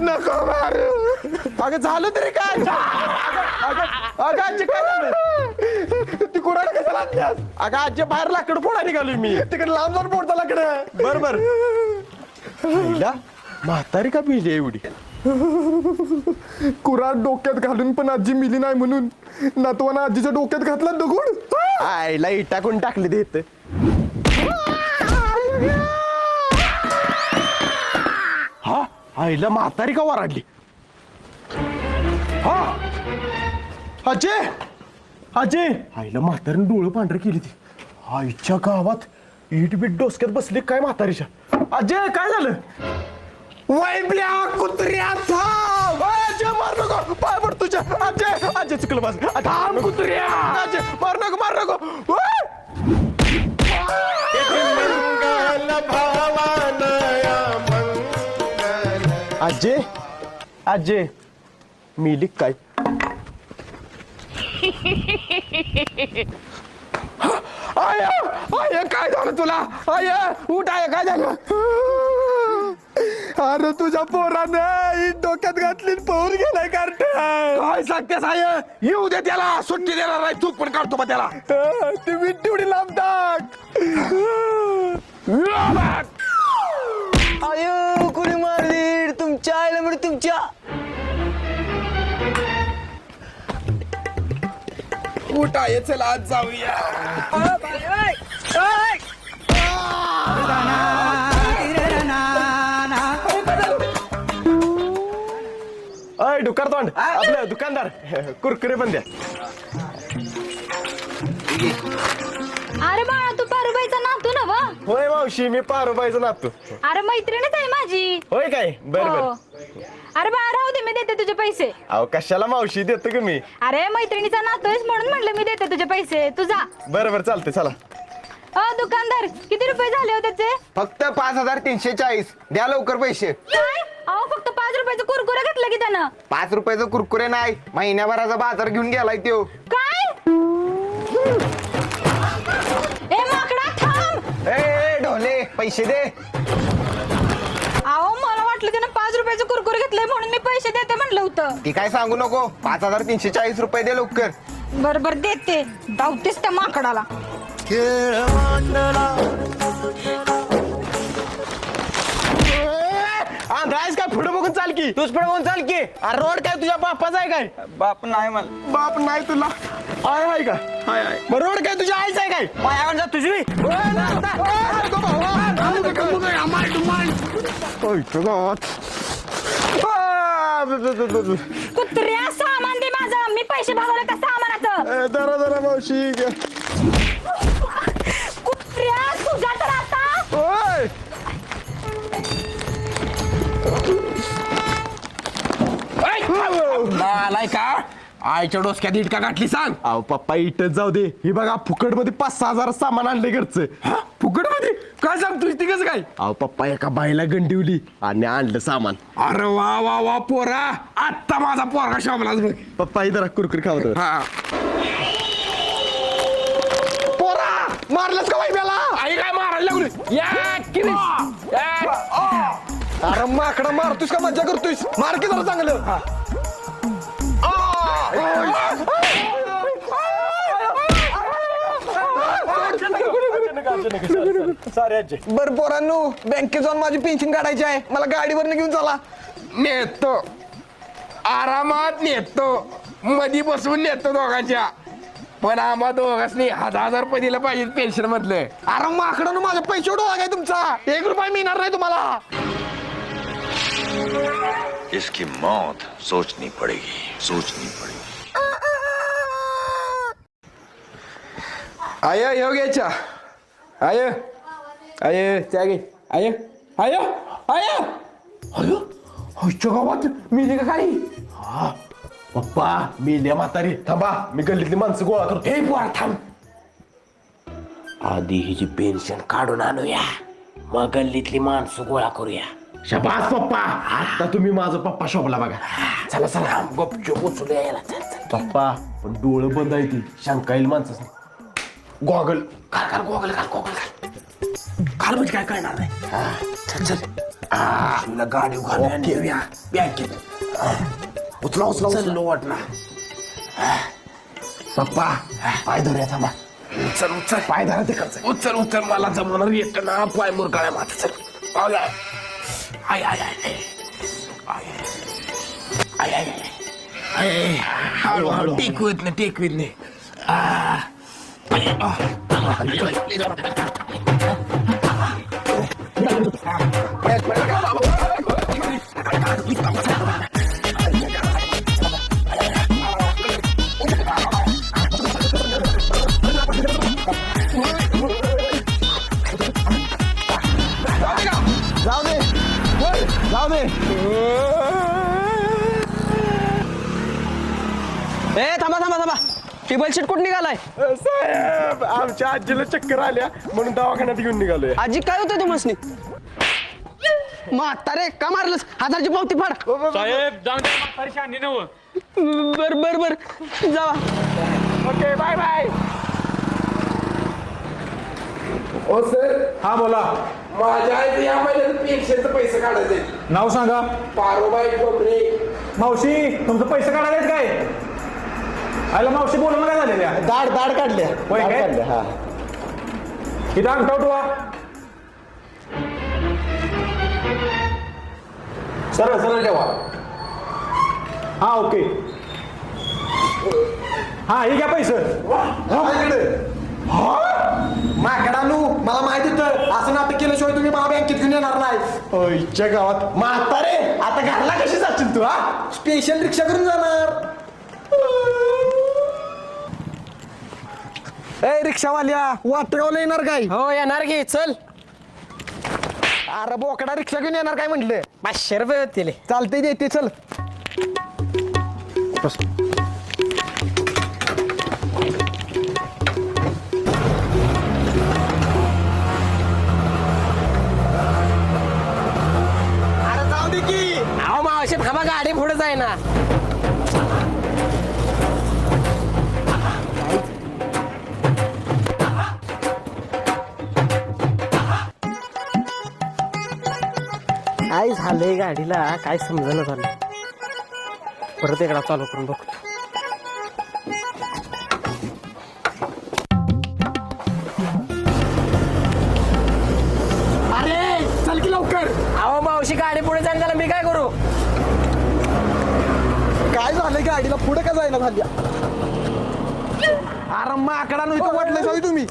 नको मारू. अगं झालं तरी काय? अगं- अगं अगं आजी काय झालं ती कुराड कशाला आणल्यास अगं आजी बाहेर लाकड फोडा निघालोय मी. तिकडे लांब जाऊन पोडता लाकडं. बर बर. म्हातारी का पिली एवढी? कुराड डोक्यात घालून पण आजी मिली नाही म्हणून. नातवानं आजीच्या डोक्यात घातला दगड आईला इटा कोण टाकली देत? आईला म्हातारी का वराडली? हा. अजय अजय आईला म्हातारीने डोळं पांढरे केली ती. आईच्या गावात इट बीट डोसक्यात बसली काय म्हातारीच्या? अजय काय झालं? वैब्या कुत्र्याचा अजय मार नको. पाय पड तुझ्या. अजय अजय चुकलं बस. थांब कुत्र्या! अजय मार नको मार नको. ओय! अजय अजय मिली काय आय आय काय झालं तुला? आय उठ आय काय झालं? अरे तुझ्या पोरानं ही डोक्यात घातली आणि पळून गेलाय कार्ट काय सांगतेस आय? येऊ दे त्याला सुट्टी देणार नाही तू पण काढतो मग त्याला. ती विट्टी उडी लांब आय चला आज जाऊया. अय दुकान तोंड. आपलं दुकानदार. कुरकुरे पण द्या. अरे बाळा तू पारुबाईचा नातू ना वा? होय मावशी मी पारोबाईचं नातू. अरे मैत्रीणच आहे माझी. होय काय? बर. हो. बर अरे बाळा राहू दे मी देते तुझे पैसे. अहो कशाला मावशी देतो का मी? अरे मैत्रिणीचा नातू आहेस म्हणून म्हणलं मी देते तुझे पैसे. तुझा बरं बरं चालते चला. अ दुकानदार किती रुपये झाले हो त्याचे? फक्त पाच हजार तीनशे चाळीस. द्या लवकर पैसे. काय? अहो फक्त पाच रुपयाचं कुरकुरे घेतलं की त्यानं. पाच रुपयाचं कुरकुरे नाही. महिन्याभराचा बाजार घेऊन गेलाय त्यो. काय? ए माकडा थांब. ए, ए ढोले पैसे दे. अहो मला वाटलं त्यानं पाच रुपयाचं कुरकुरे घेतलंय म्हणून मी पैसे देते म्हणलं होतं. ती काय सांगू नको? पाच हजार तीनशे चाळीस रुपये दे लवकर. बर बर देते. धावतेस त्या माकडाला. आंधळायस काय पुढे बघून चाल की. तूच पुढे बघून चाल की. अरे रोड काय तुझ्या बापाचा आहे काय? बाप नाही मला बाप नाही तुला. आय आहे का? हाय हाय. मग रोड काय तुझ्या आईच आहे काय? मायावर जा तुझी. कुत्र्या सामान दे माझं. मी पैसे भागवले त्या सामानाचं? जरा जरा मावशी. घ्या. आलाय का आईच्या डोसक्यात इटका गाठली सांग. अहो पप्पा इटच जाऊ दे. ही बघा फुकटमध्ये पाच सहा हजार सामान आणले घरचं. फुकटमध्ये काय सांगतोय कसं काय? अहो पप्पा एका बाईला गंडिवली आणि आणलं सामान. अरे वा वा वा पोरा. आत्ता माझा पोरगा शोभलाच बघ. पप्पा इधर कुरकुरी खावतो हा. पोरा मारलंस का बाई मला? आई काय मारायला लागली? या किरीस या. अरे माकडा मारतोस का? मजा करतोयस. मार की जरा चांगलं. बर पोरांनो बँकेत जाऊन माझी पेन्शन काढायची आहे. मला गाडीवर घेऊन चला. नेतो. आरामात नेतो. मधी बसवून नेतो दोघांच्या. पण आम्हा दोघांनी हजार हजार रुपये दिलं पाहिजे पेन्शन मधलं. अरे माकडानं माझा पैसे उडवा काय तुमचा? एक रुपया मिळणार नाही तुम्हाला. इसकी मौत सोचनी पड़ेगी सोचनी पड़ेगी। आय ह्यो घ्यायच्या आय आय त्या आयो आय आय आय अयो आजच्या गावात मिली का काही पप्पा मी लिया म्हातारी थांबा मी गल्लीतली माणसं गोळा करतो हे पोरा थांब आधी हिची पेन्शन काढून आणूया मग गल्लीतली माणसं गोळा करूया। शबास पप्पा. आता तुम्ही माझा पप्पा शोभला बघा. चला चला. गपचूप उचलूया याला चल चल. पप्पा. पण डोळं बंद आहे ती. शंका येईल माणसं गॉगल. काल काल गोगल काल गोगल काल. काल म्हणजे काय करणार नाही. चल चल. तुला गाडी घालूया नेऊया बँकेत उचला उचला चल. वाटला. पप्पा. पाय धरूया थांबा. उचल उचल. पाय धरा तिकडचं. उचल उचल. मला जमणार येत ना. पाय मुरगाळ्या मात चल आय Ay ay ay. Ay ay ay. ay, ay. हळू हळू टेकू येत नाही टेकू येत नाही आ टेबल शीट कुठं निघालाय? साहेब आमच्या आजीला चक्कर आल्या म्हणून दवाखान्यात घेऊन निघालोय. आजी काय होतंय तुम्हाला म्हातारे का मारलंस? हजारची पावती फाड. साहेब द्या नव. बर बर बर. जावा. Okay bye bye. हो सर. हा बोला. माझ्या आईचं या महिन्यात पेन्शनचे पैसे काढायचे. नाव सांगा. पारोबाई डोंगरे मावशी तुमचं पैसे काढायला काय? आयला मावशी बोलणं काय झालेल्या दाढ दाढ काढल्या होय दाढ काय? काढल्या हा. इथं अंगठा उठवा. सरळ सरळ ठेवा. हा ओके. हा ही घ्या पैसे. माकडानू मला माहीत होतं. असं नाटक केल्याशिवाय तुम्ही मला बँकेत घेऊन येणार नाही. ओईच्या गावात. म्हातारे आता घरला कशी जाशील तू हा? स्पेशल रिक्षा करून जाणार. ए रिक्षावाल्या वाटगावला येणार काय? हो येणार घे चल. अरे बोकडा रिक्षा घेऊन येणार काय म्हटलं? पाचशे रुपये होतील. चालते देते चल. अरे जाऊ दे की. अहो मावशी थांबा गाडी पुढे जाय ना झालंय गाडीला काय समजणं झालं? परत एकदा चालू करून बघतो. अरे चल की लवकर. अहो मावशी गाडी पुढे जाईन त्याला मी काय करू? काय झालंय गाडीला? पुढे का जायला झाली? अरे माकडा नाही तर वाटलं जाऊ तुम्ही.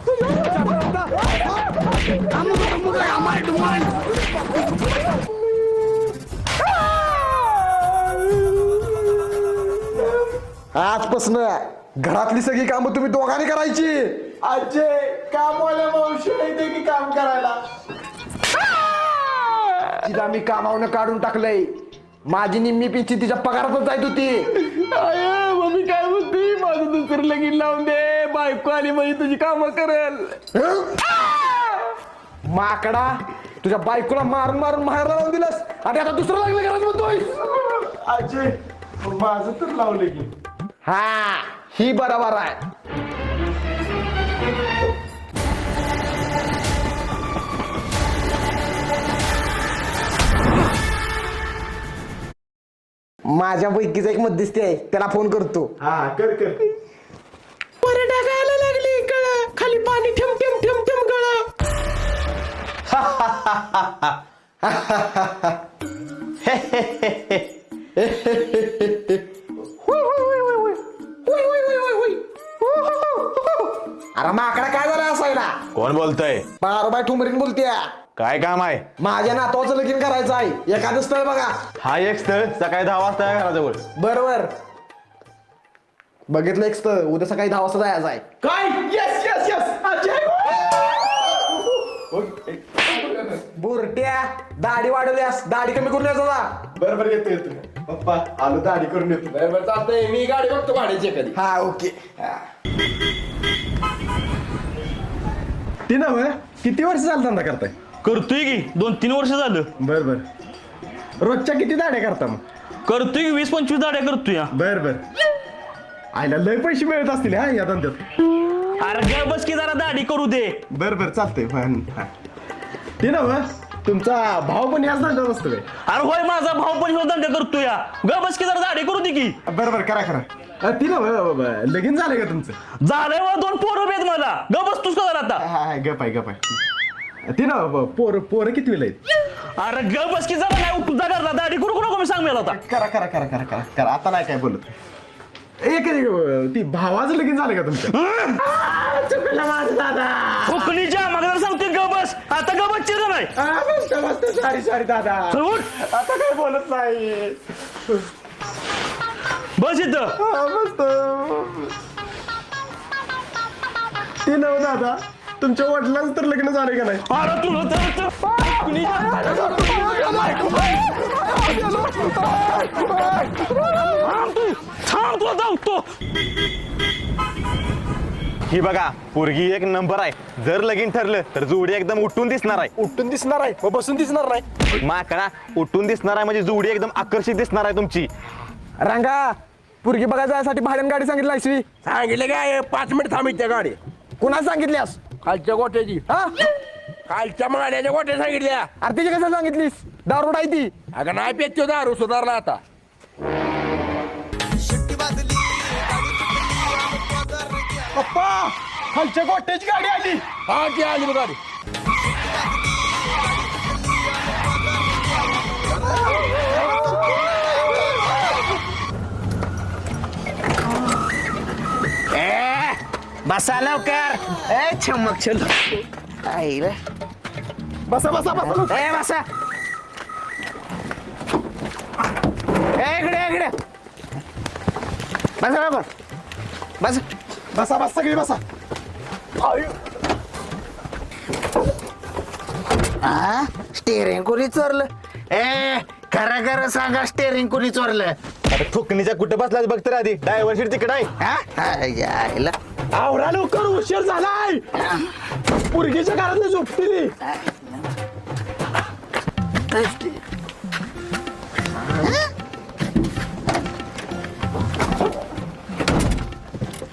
आजपासून घरातली सगळी कामं तुम्ही दोघांनी करायची. आजे कामवाल्या मावशी येते की काम करायला? तिला मी कामावनं काढून टाकलंय. माझी निम्मी पिंची तिच्या पगारातच जायत होती मम्मी काय म्हणते? माझं दुसरं लगीन लावून दे. बायको आली म्हणजे तुझी कामं करेल. माकडा तुझ्या बायकोला मारून मारून माहेरला लावून दिलंस. आणि आता दुसरं लागलं घरात म्हणतोय अजय माझं तर लावलं की. हा ही बरोबर आहे. माझ्या पैकीचा एक मध्यस्थी आहे त्याला फोन करतो. हा कर कर. टाकायला लागली कळ खाली पाणी ठेम ठेम ठेम ठेम गळ. अरे माकडा काय झालं असायला? कोण बोलतय? बारोबाई ठुमरीन बोलते काय काम आहे? माझ्या नातवाचं लगीन करायचं आहे. एखादं स्थळ बघा. हा एक स्थळ सकाळी दहा वाजता आहे घराजवळ. बरोबर. बघितलं एक स्थळ उद्या सकाळी दहा वाजता जायचं आहे. काय? येस येस येस बुरट्या दाढी वाढवल्यास दाढी कमी करून यायचा बरोबर येतो येतो. पप्पा आलो दाढी करून येतो. बरोबर चालतंय. मी गाडी बघतो भाड्याची कधी हा ओके. ती नव किती वर्ष झालं धंदा करताय? करतोय की. दोन तीन वर्ष झालं. बर बर. रोजच्या किती दाड्या करता मग? करतोय की वीस पंचवीस दाड्या करतोय हा. बर बर. आईला लय पैसे मिळत असतील हा या धंद्यात. अरे ग बस की जरा दाढी करू दे. बर बर चालतंय. पण, हा. ते नव तुमचा भाऊ पण याच धंद्यात असतो काय अरे होय माझा भाऊ पण ह्यो धंदा करतोय या. ग बस की जरा दाढी करू दे की. बरं बरं करा करा. ती ना लगीन झालं का तुमचं? झालंय वा दोन पोरं आहेत मला. ग बस तूच का जरा आता. हा हा गप आहे गप आहे. ती ना पोरं पोरं किती वेळ आहेत? अरे ग बस की जरा नाही उठून जा करला दाढी करू नको मी सांग मला आता. करा करा करा करा करा. करा आता नाही काय बोलत. एक ती भावाचं लगीन झालं का तुमचं? चुकलं माझं दादा. कोकणीच्या मागं सांगते ग बस. आता ग बस चिर नाही. आ, मस्त मस्त. सॉरी सॉरी दादा. चल उठ. आता काय बोलत नाही. बस इथं. हा, मस्त. ते नव दादा. तुमच्या वडिलांचं तर लग्न झालं का नाही? अरे तुला तर- तर थांब तू थांब तुला धावतो. ही बघा पोरगी एक नंबर आहे. जर लगीन ठरलं तर जोडी एकदम उठून दिसणार आहे. उठून दिसणार आहे मग बसून दिसणार नाही. माकडा उठून दिसणार आहे म्हणजे जोडी एकदम आकर्षित दिसणार आहे तुमची. रांगा पुरगी बघायला जायसाठी भाड्यान गाडी सांगितली अशी सांगितलं काय? पाच मिनिट थांबित त्या गाडी. कुणा सांगितल्यास खालच्या गोट्याची हा? कालच्या माड्याच्या गोट्या सांगितल्या. अरे तिची कसं सांगितलीस? दारोड आहे ती? अगं नाही पेत्यो दारू सुधारला आता. पप्पा खालच्या गोट्याची गाडी आली. हा ती आली बघ बसा लवकर. ए चमक चल. आईला बसा बसा बसा. ए बसा. ए इकडे इकडे. बसा बरोबर बस. बसा बसा सगळी बसा. हा स्टेरिंग कोणी चोरलं? ए खरं खरं सांगा स्टेरिंग कोणी चोरलं? आता थुकणीच्या कुठं बसलाच बघ तर आधी. ड्रायव्हर सीट तिकडे आहे. हा? हा यायला. आवरा लवकर उशीर झालाय. पुरगीच्या घरातली झोपतील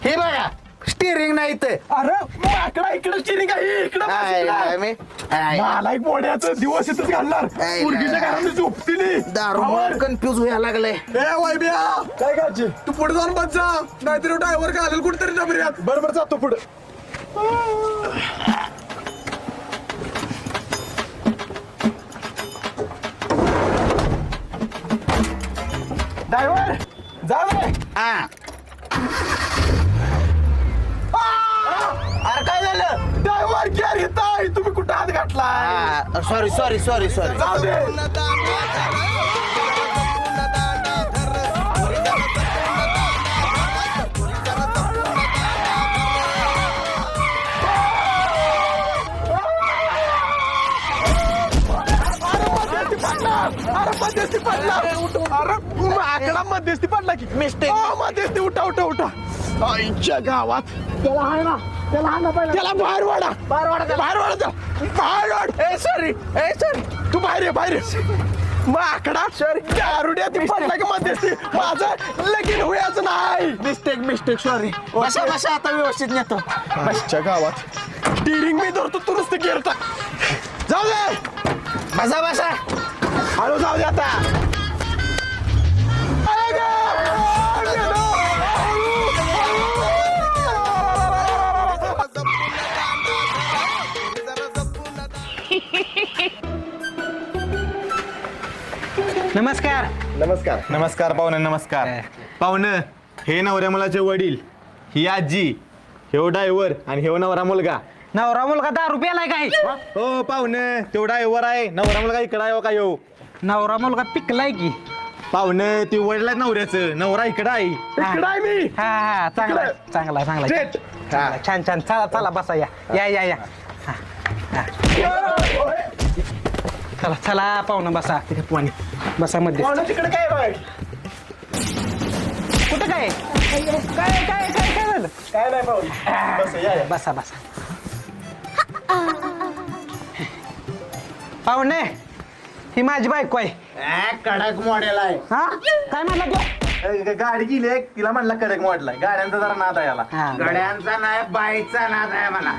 हे बघा स्टेरिंग नाही तर अरे माकडा इकडे चिरी काही इकडे आय, मी आय. मला एक मोड्याचं दिवस इथंच घालणार. आय, पुरगीच्या आय. घरातली झोपतील. दारू कन्फ्यूज व्हायला लागलंय. ए वैब्या काय काची तू पुढे जाऊन बस जा. नाहीतरी ड्रायव्हर घालेल कुठेतरी डबऱ्यात बरोबर जातो पुढे. ड्रायव्हर जा रे. हा. अरे काय झालं? ड्रायव्हर गेअर घेत तुम्ही कुठं हात घातलाय? सॉरी सॉरी सॉरी सॉरी जाऊ दे अरे मध्यस्थी पडला. आकडा मध्यस्थी पडला की. मिस्टेक मध्यस्थी. उठा उठा उठा. आईच्या गावात. त्याला आहे ना. त्याला आहे ना पहिला. त्याला बाहेर वाडा. बाहेर वाडा बाहेर वाडा त्याला. बाहेर वाड. ए सॉरी ए सॉरी तू बाहेर ये बाहेर ये. मग आकडा सॉरी दारुड्या ती पडला की मध्यस्थी. माझं लगीन होयाचं नाही. मिस्टेक मिस्टेक सॉरी बसा बसा आता व्यवस्थित नेतो. आईच्या गावात स्टिअरिंग मी धरतो तू नुसतं टाक जाऊ दे. बसा बसा. हळू जाऊ दे आता. नमस्कार. नमस्कार. नमस्कार पाहुणे नमस्कार. पाहुणं हे नवऱ्या मुलाचे वडील ही आजी हेव ड्रायव्हर आणि हेव नवरा मुलगा. नवरा मुलगा दारू प्यालाय काय हो? पाहुणं तो ड्रायव्हर आहे. नवरा मुलगा इकडं आहे हो का? येऊ नवरा मुलगा पिकलाय की. पाहुणं ते वडील आहेत नवऱ्याचं. नवरा इकडं आहे. इकडं आहे मी. हा हा चांगला. चांगला चांगला. छान छान. चला चला बसा या. या या या. हा, हा. चला चला पाहुणं बसा. तिथे पाणी बसा मध्ये. पाहुणं तिकडे काय बाय कुठं काय? काय काय काय काय झालं? काय नाही पाहुणे. बस या या. बसा बसा. पाहुणे ही माझी बायको आहे. कडक मॉडेल आहे. हा? काय म्हणला तू? गाडी गेली एक तिला म्हणला कडक मोडलाय. गाड्यांचा जरा नाद आहे याला. हा, गड्यांचा नाही बाईकचा नाद आहे मला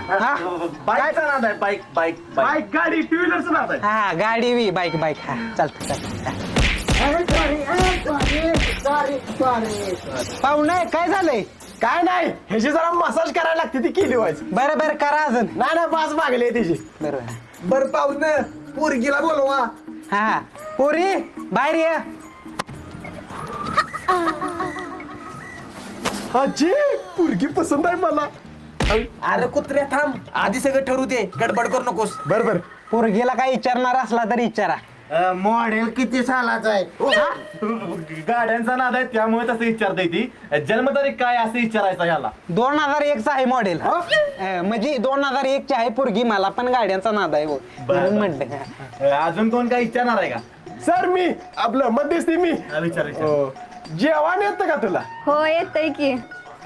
बाईकचा नाद आहे बाईक बाईक बाईक. बाईक गाडी टू व्हीलरचं नाद आहे. हा गाडी बी बाईक बाईक. हा चालतं चालतं पाहुणे काय झालंय? काय नाही ह्याची जरा मसाज करायला लागते ती केली व्हायची बरं बरं करा अजून. नाही नाही पाच मागले तिची. बरोबर बर पाहुण पोरगीला बोलवा. हा हा. पोरी बाहेर ये. आजी पोरगी पसंत आहे मला. अरे कुत्र्या थांब. आधी सगळं ठरू दे. गडबड करू नकोस. बर बर. पोरगीला काय विचारणार असला तरी विचारा. मॉडेल किती सालाचा आहे? गाड्यांचा नाद आहे त्यामुळे तसं विचारता ती. जन्मतारीख काय असं विचारायचं ह्याला? दोन हजार एकचा आहे मॉडेल म्हणजे दोन हजार एकची आहे पोरगी मला पण गाड्यांचा नाद आहे हो. म्हणून अजून कोण काय विचारणार आहे का? सर मी. आपलं मध्यस्थी मी. विचार विचार. हो. जेवण येतं का तुला? हो येतय की.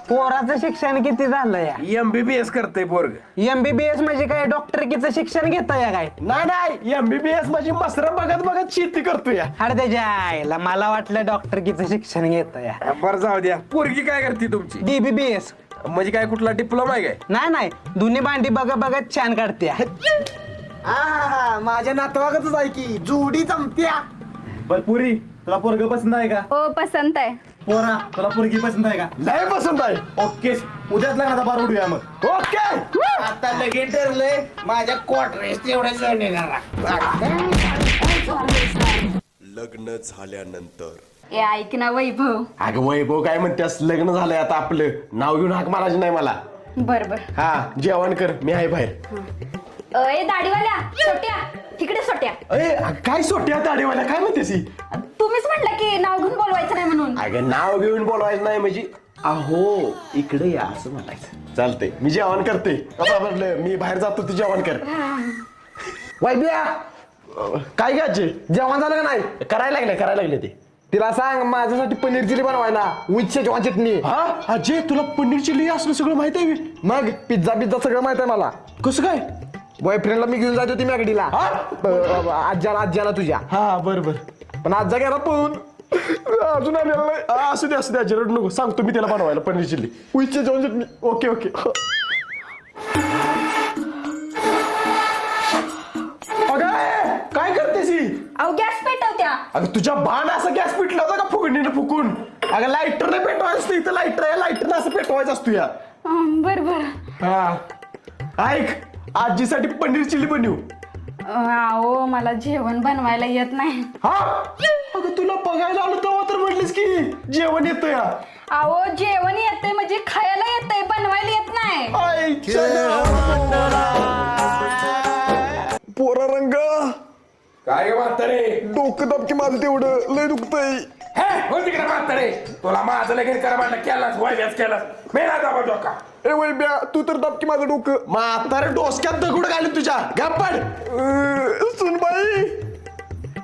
पोराचं शिक्षण किती झालं या? एमबीबीएस करतय पोरग. एमबीबीएस म्हणजे काय? डॉक्टरकीचं शिक्षण घेता या काय? नाही नाही एमबीबीएस माझी मसर बघत बघत शेती करतो या. अरे त्याच्या आईला मला वाटलं डॉक्टरकीचं शिक्षण घेता या. बरं जाऊ द्या. पोरगी काय करते तुमची? डीबीबीएस म्हणजे काय कुठला डिप्लोमा आहे काय? नाही नाही. दोन्ही भांडी बघत बघत छान काढते माझ्या नातवागतच आहे की. जोडी जमत्या. पुरी तुला पोरग पसंत आहे का? हो पसंत आहे. पोरा तुला पोरगी पसंत आहे का? लय पसंत आहे. ओके उद्याच लग्नाचा बार उडूया मग. ओके. आता लगीन ठरलंय माझ्या क्वार्टरेस तेवढ्या जण येणार लग्न झाल्यानंतर. ए ऐक ना वैभव. अगं वैभव काय म्हणतेस लग्न झालंय आता आपलं. नाव घेऊन हाक मारायची नाही मला. बर बर. हा जेवण कर. मी आहे बाहेर. ए दाढीवाल्या सोट्या. तिकडे सोट्या. अरे काय सोट्या दाढीवाल्या? काय म्हणतेस ही? तुम्हीच म्हटलं की नाव घेऊन बोलवायचं नाही म्हणून. अगं नाव घेऊन बोलवायचं नाही म्हणजे? अहो इकडे या असं म्हणायचं. चालतंय मी जेवण करते. आता म्हटलं मी बाहेर जातो तू जेवण कर. वैद्या काय घ्यायचे जेवण झालं का नाही? करायला लागले करायला लागले ते. तिला सांग माझ्यासाठी पनीर चिली बनवायला. With schezwan chutney. हा? अजय तुला पनीर चिली असलं सगळं माहीत आहे? मग पिझ्झा पिझ्झा सगळं माहीत आहे मला. कसं काय? बॉयफ्रेंडला मी घेऊन जात होती मॅगडीला आज्याला आज्याला तुझ्या. हा बर बर. पण आज्जा गेला पळून अजून आलेला नाही. असू दे असू दे अजय रडू नको. सांगतो मी त्याला बनवायला paneer chilli. Schezwan chutney okay okay. अगं काय करतेस ही? अहो गॅस पेटवत्या. अगं तुझ्या बाण असं गॅस पेटला होता का फुगणीनं फुकून? अगं लाईटरने पेटवायचं असतं इथं. लाईटर आहे लाईटरनं असं पेटवायचं असतो या. अं, बर बर. हा. ऐक आजीसाठी पनीर चिल्ली बनवू. अहो मला जेवण बनवायला येत नाही. हा? अगं तुला बघायला आलो तेव्हा तर म्हटलीस की जेवण येतं या अहो जेवण येतंय म्हणजे खायला येतंय बनवायला येत नाही. आईच्या. पोरा रंग. काय म्हातारे? डोकं दबकी माझं तेवढं. लय दुखतंय. हे हो तिकडे म्हातारे तुला माझं लगीन करा म्हणलं केलास वायव्यास केलास. मेला दाबा डोका. ए वैब्या तू तर दबकी माझं डोकं. म्हातारे डोसक्यात दगड घालून तुझ्या. गप्पड सुनबाई.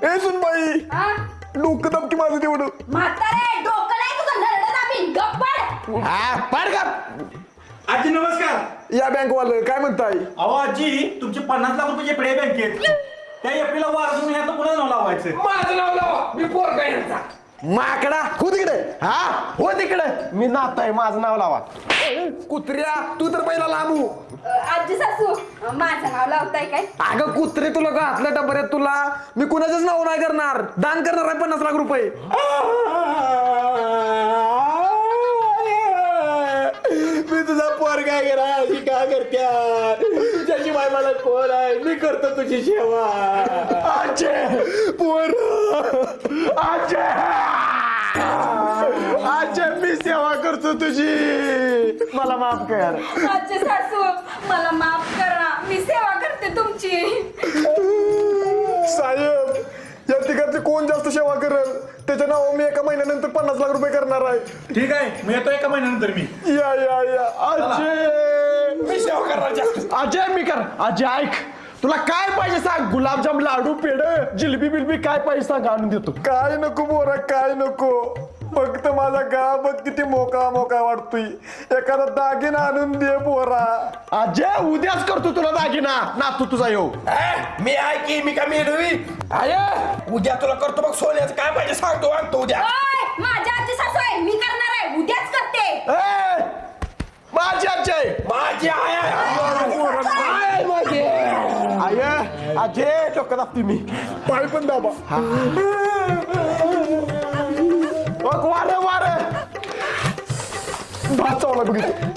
ए सुनबाई. हा? डोकं दबकी माझं तेवढं. म्हातारे डोकं नाही तुझं नरडं दाबीन गप्पड हा पाड का आजी नमस्कार. या बँक वालं काय म्हणताय? अहो आजी तुमचे पन्नास लाख रुपये एफडी आहे बँकेत त्या एफडीला वारसून ह्या तर पुन्हा नाव लावायचं. माझं नाव लावा. मी पोर काय यांचा. माकडा. हो तिकडे. हा? हो तिकडे. मी नात आहे माझं नाव लावा. कुत्र्या तू तर पहिला लांबू. आजी सासू माझं नाव लावताय काय? अगं कुत्रे तुला घातल्या डबऱ्यात तुला. मी कुणाचंच नाव नाही करणार दान करणार आहे पन्नास लाख रुपये मी तुझा पोर काय करा अशी का करत्या? तुझ्याची बाय मला कोण आहे? मी करतो तुझी सेवा. आजे पोर. आजे. आजे मी सेवा करतो तुझी. मला माफ कर. सासू मला माफ करा. मी सेवा करते तुमची. साहेब या तिघातले कोण जास्त सेवा करेल? त्याच्या नाव मी एका महिन्यानंतर पन्नास लाख रुपये करणार आहे. ठीक आहे मी येतो एका महिन्यानंतर मी. या या या. अजय मी सेवा करणार जास्त. अजय मी कर. अजय ऐक. तुला काय पाहिजे सांग? गुलाबजाम लाडू पेड जिलबी बिलबी काय पाहिजे सांग? आणून देतो. काय नको बोरा काय नको? फक्त माझा गावात किती मोकळा मोकळा वाटतोय. एखादा दागिना आणून दे पोरा. अजय उद्याच करतो तुला दागिना. ना तू तुझा येऊ. मी आहे की मी का मेडवी अरे उद्या तुला करतो बघ सोन्याचं. काय पाहिजे सांगतो आणतो उद्या. ओय माझ्या आजी सासू आहे. मी करणार आहे. उद्याच करते. ए, माझी अजय माझी आय आहे माझी. आय आजे डोकं दाबते मी. पाय पण दाबा. भात चावला बघितलं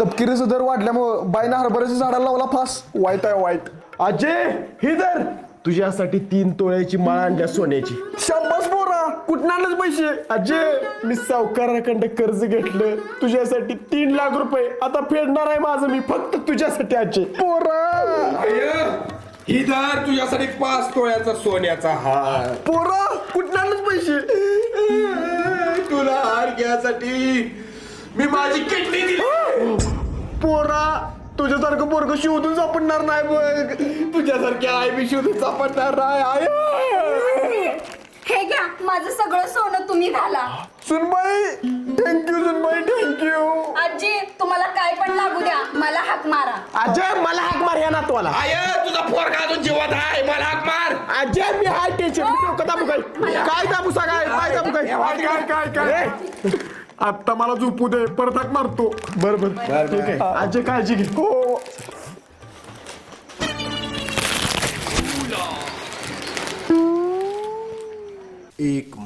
तपकिरीचा दर वाढल्यामुळं बाईनं हरभऱ्याच्या झाडाला लावला फास. वाईट आहे वाईट अजय ही धर. तुझ्यासाठी तीन तोळ्याची माळ आणल्या सोन्याची. शंभर पोरा. कुठं पैसे? अजय मी सावकाराकडे कर्ज घेतलं. तुझ्यासाठी तीन लाख रुपये. आता फेडणार आहे माझं मी. फक्त तुझ्यासाठी अजय पोरा. ही धर तुझ्यासाठी पाच तोळ्याचा सोन्याचा हार. पोरा कुठं आणलंच पैसे? तुला हार घ्यासाठी मी माझी किडनी दिली. पोरा तुझ्यासारखं पोरग शोधून सापडणार नाही बघ. तुझ्यासारखी आई बी शोधून सापडणार नाही. आय हे घ्या माझं सगळं सोनं तुम्ही घाला. सुनबाई थँक्यू सुनबाई थँक्यू आजी तुम्हाला काय पण लागू द्या मला हाक मारा. अजय मला हाक मार या नातवाला. आय तुझा पोरगा अजून जिवंत आहे मला हाक मार. अजय मी हाय टेन्शन मी डोकं दाबू काय? काय दाबू सांगाय काय दाबू काय? काय काय काय आत्ता मला झोपू दे परत हाक मारतो. बर बर. ठीक आहे. अजय काळजी घे. हो.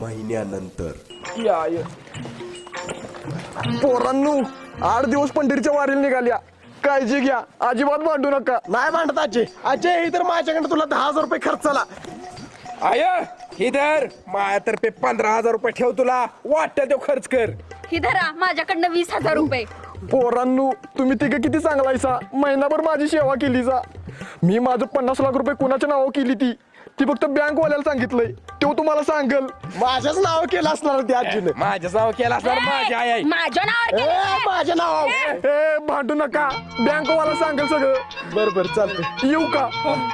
महिन्यानंतर. पोरांनो आठ दिवस पंढरीच्या वारीला निघाल्या. काळजी घ्या अजिबात भांडू नका. नाही मांडत अजय अजय हे तर माझ्याकडे तुला दहा हजार रुपये खर्च आला आय ही धर. माझ्यातर्फे पंधरा हजार रुपये ठेव तुला. वाटतं तो खर्च कर. ही धरा माझ्याकडनं वीस हजार रुपये. पोरांनो तुम्ही तिघं किती चांगलायसा महिनाभर माझी सेवा केली जा. मी माझं पन्नास लाख रुपये कुणाच्या नावावर केली ती? ती फक्त बँक वाल्याला सांगितलंय. तो तुम्हाला सांगल. माझ्याच नाव केलं असणार ते आजीनं. माझ्या नाव केला असणार माझी आई आहे माझ्या नावावर ए, केलं. माझ्या नाव ए भांडू नका. बँक वाला सांगेल सगळं. बर बर चालतंय. येऊ का?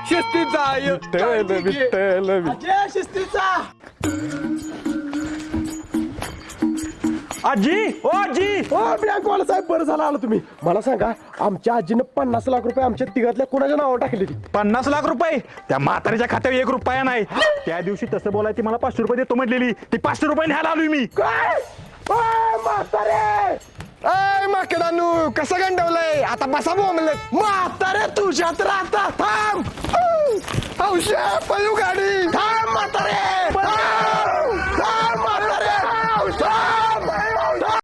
शिस्तीत जाय विठ्ठल विठ्ठल विठ्ठल. शिस्तीचा आजी ओ आजी. हो बँकवाला साहेब बरं झाला आलो तुम्ही. मला सांगा आमच्या आजीनं पन्नास लाख रुपये आमच्या तिघातल्या कुणाच्या नावावर टाकलेली? पन्नास लाख रुपये? त्या म्हातारीच्या खात्यावर एक रुपया नाही. त्या दिवशी तसं बोलायची मला पाचशे रुपये देतो म्हटलेली. ती पाचशे रुपये न्यायला आलोय मी. काय? म्हातारे! अय कसं गंडवलंय? आता बसा बोमले म्हातारे तुझ्यात राहता. थांब. हौशा पळू गाडी. थांब म्हातारे. थांब. थांब म्हातारे.